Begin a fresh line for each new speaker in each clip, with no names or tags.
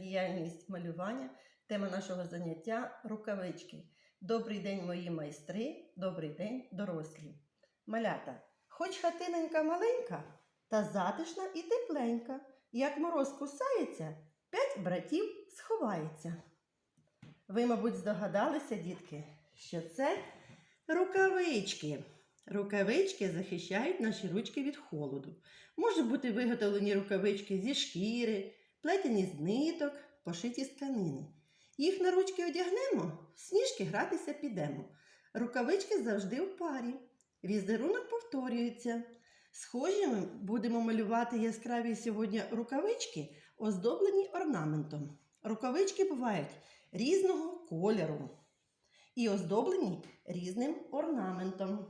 діяльність малювання. Тема нашого заняття рукавички. Добрий день, мої майстри, добрий день, дорослі. Малята, хоч хатиненька маленька, та затишна і тепленька. Як мороз кусається, п'ять братів сховається. Ви, мабуть, здогадалися, дітки, що це рукавички. Рукавички захищають наші ручки від холоду. Можуть бути виготовлені рукавички зі шкіри, плетені з ниток, пошиті з тканини. Їх на ручки одягнемо, в сніжки гратися підемо. Рукавички завжди в парі. Візерунок повторюється. Схожими будемо малювати яскраві сьогодні рукавички, оздоблені орнаментом. Рукавички бувають різного кольору і оздоблені різним орнаментом.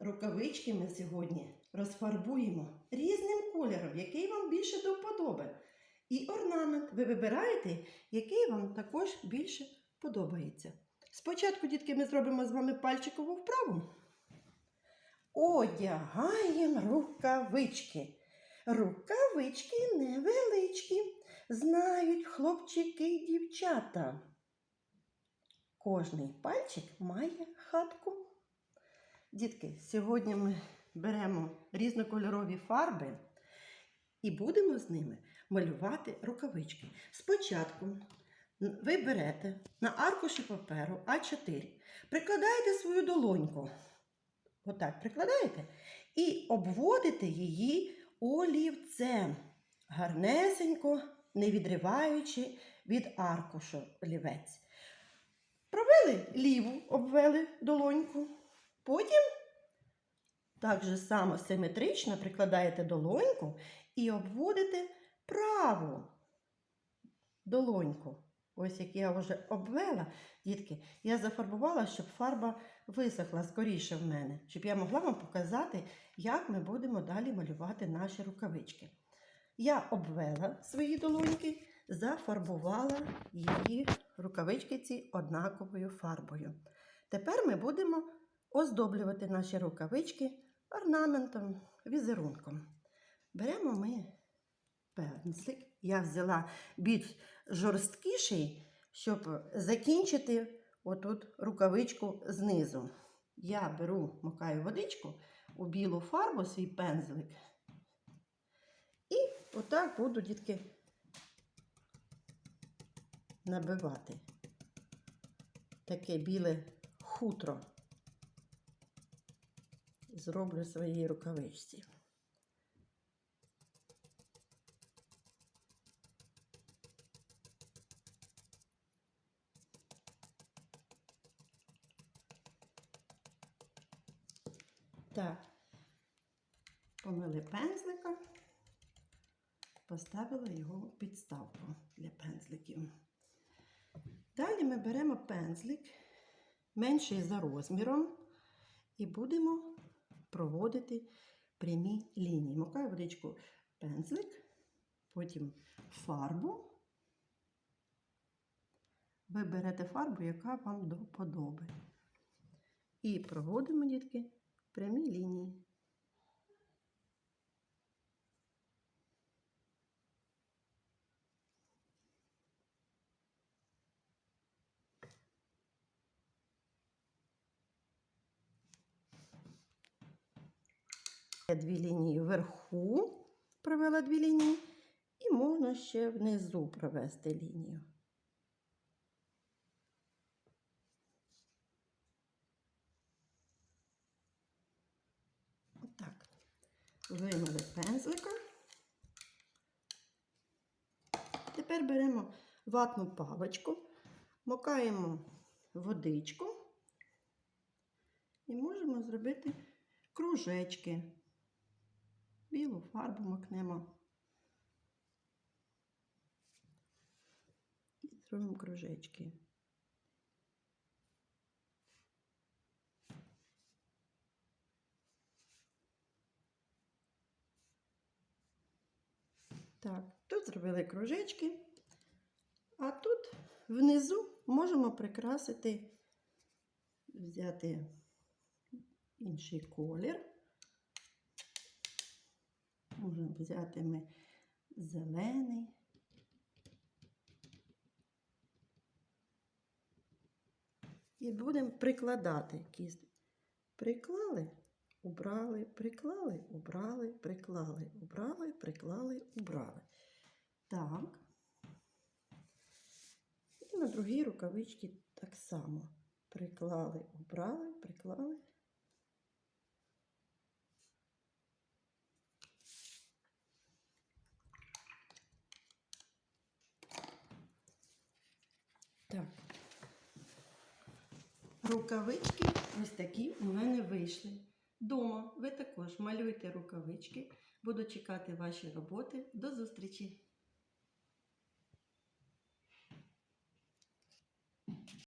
Рукавички ми сьогодні розфарбуємо різним кольором, який вам більше до вподоби. І орнамент ви вибираєте, який вам також більше подобається. Спочатку, дітки, ми зробимо з вами пальчикову вправу. Одягаємо рукавички. Рукавички невеличкі, знають хлопчики і дівчата. Кожний пальчик має хатку. Дітки, сьогодні ми беремо різнокольорові фарби і будемо з ними малювати рукавички. Спочатку ви берете на аркуші паперу А4, прикладаєте свою долоньку. Отак прикладаєте і обводите її олівцем, гарнесенько, не відриваючи від аркушу олівець. Провели ліву, обвели долоньку. Потім так же само симетрично прикладаєте долоньку і обводите праву долоньку. Ось як я вже обвела, дітки, я зафарбувала, щоб фарба висохла скоріше в мене, щоб я могла вам показати, як ми будемо далі малювати наші рукавички. Я обвела свої долоньки, зафарбувала її рукавички ці однаковою фарбою. Тепер ми будемо оздоблювати наші рукавички орнаментом, візерунком. Беремо ми пензлик. Я взяла більш жорсткіший, щоб закінчити отут рукавичку знизу. Я беру, макаю водичку у білу фарбу свій пензлик. І отак буду, дітки, набивати таке біле хутро. Зроблю своїй рукавичці. Так, помили пензлика, поставила його в підставку для пензликів. Далі ми беремо пензлик, менший за розміром, і будемо проводити прямі лінії. Макаю водичку пензлик, потім фарбу. Ви берете фарбу, яка вам до подоби. І проводимо, дітки, прямі лінії. Я Дві лінії вверху провела дві лінії, і можна ще внизу провести лінію. Отак. Вимили пензлика. Тепер беремо ватну паличку, макаємо водичку і можемо зробити кружечки. Білу фарбу макнемо. І зробимо кружечки. Так, тут зробили кружечки, а тут внизу можемо прикрасити, взяти інший колір взяти ми зелений. І будемо прикладати кістку. Приклали, убрали, приклали, убрали, приклали, убрали, приклали, убрали. Так. І на другій рукавичці так само. Приклали, убрали, приклали. Так. Рукавички ось такі у мене вийшли. Дома ви також малюйте рукавички. Буду чекати ваші роботи. До зустрічі!